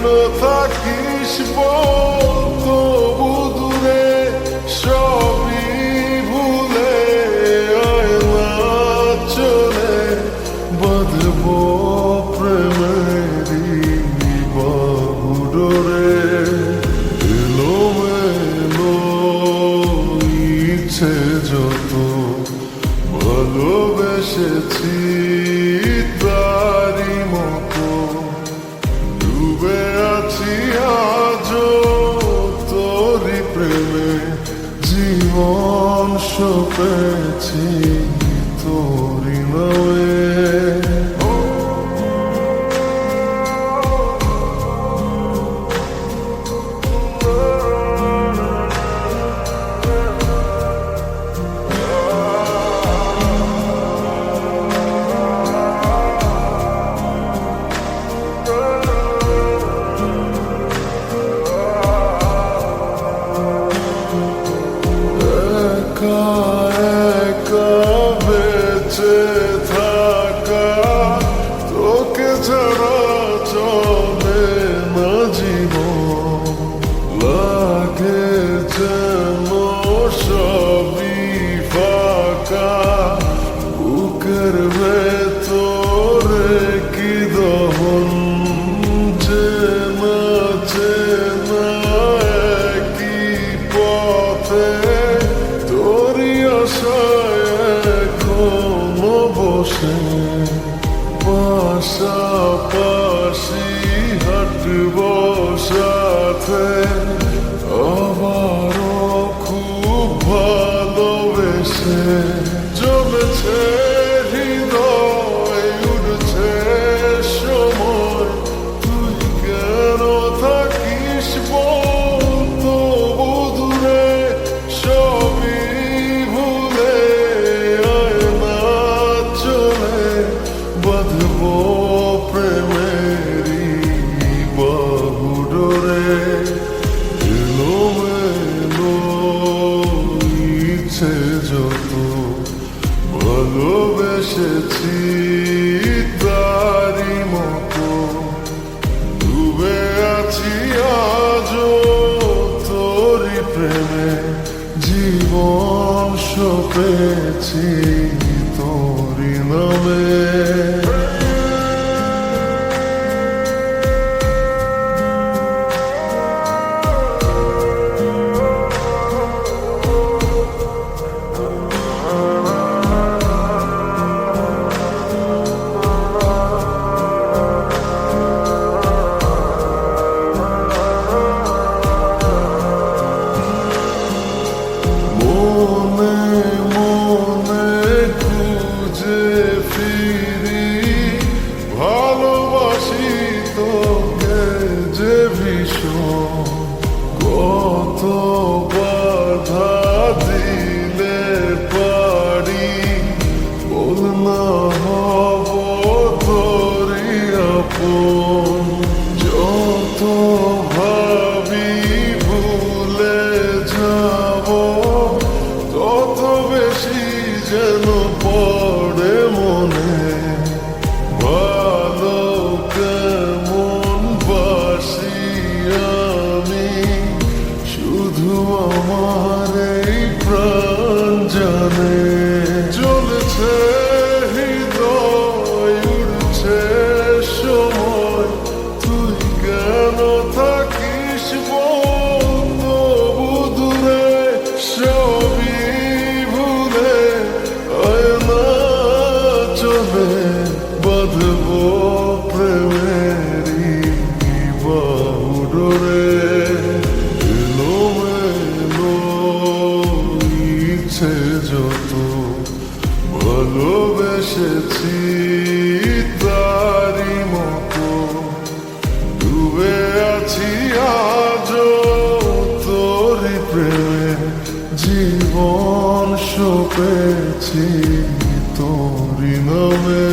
কেন থাকিস তবু দূরে সবই ভুলে চলে বাঁধব প্রেমেরই জীবন সপেছি তোরি নয়ে বেঁচে থাকা তোকে ছাড়া চলে না জীবন। লাগে যেন সবই সাথে আছি আজ তোরি প্রেমে জীবন সপেছি তোরি নামে। ভীষণ দিলে পারি ভাবি ভুলে যাব বেশি যেন পড়ে প্রাণ জানে ভালোবেসেছি তারি মতো। ডুবে আছি আজ তোরি প্রেমে। জীবন সপেছি তোরি নামে।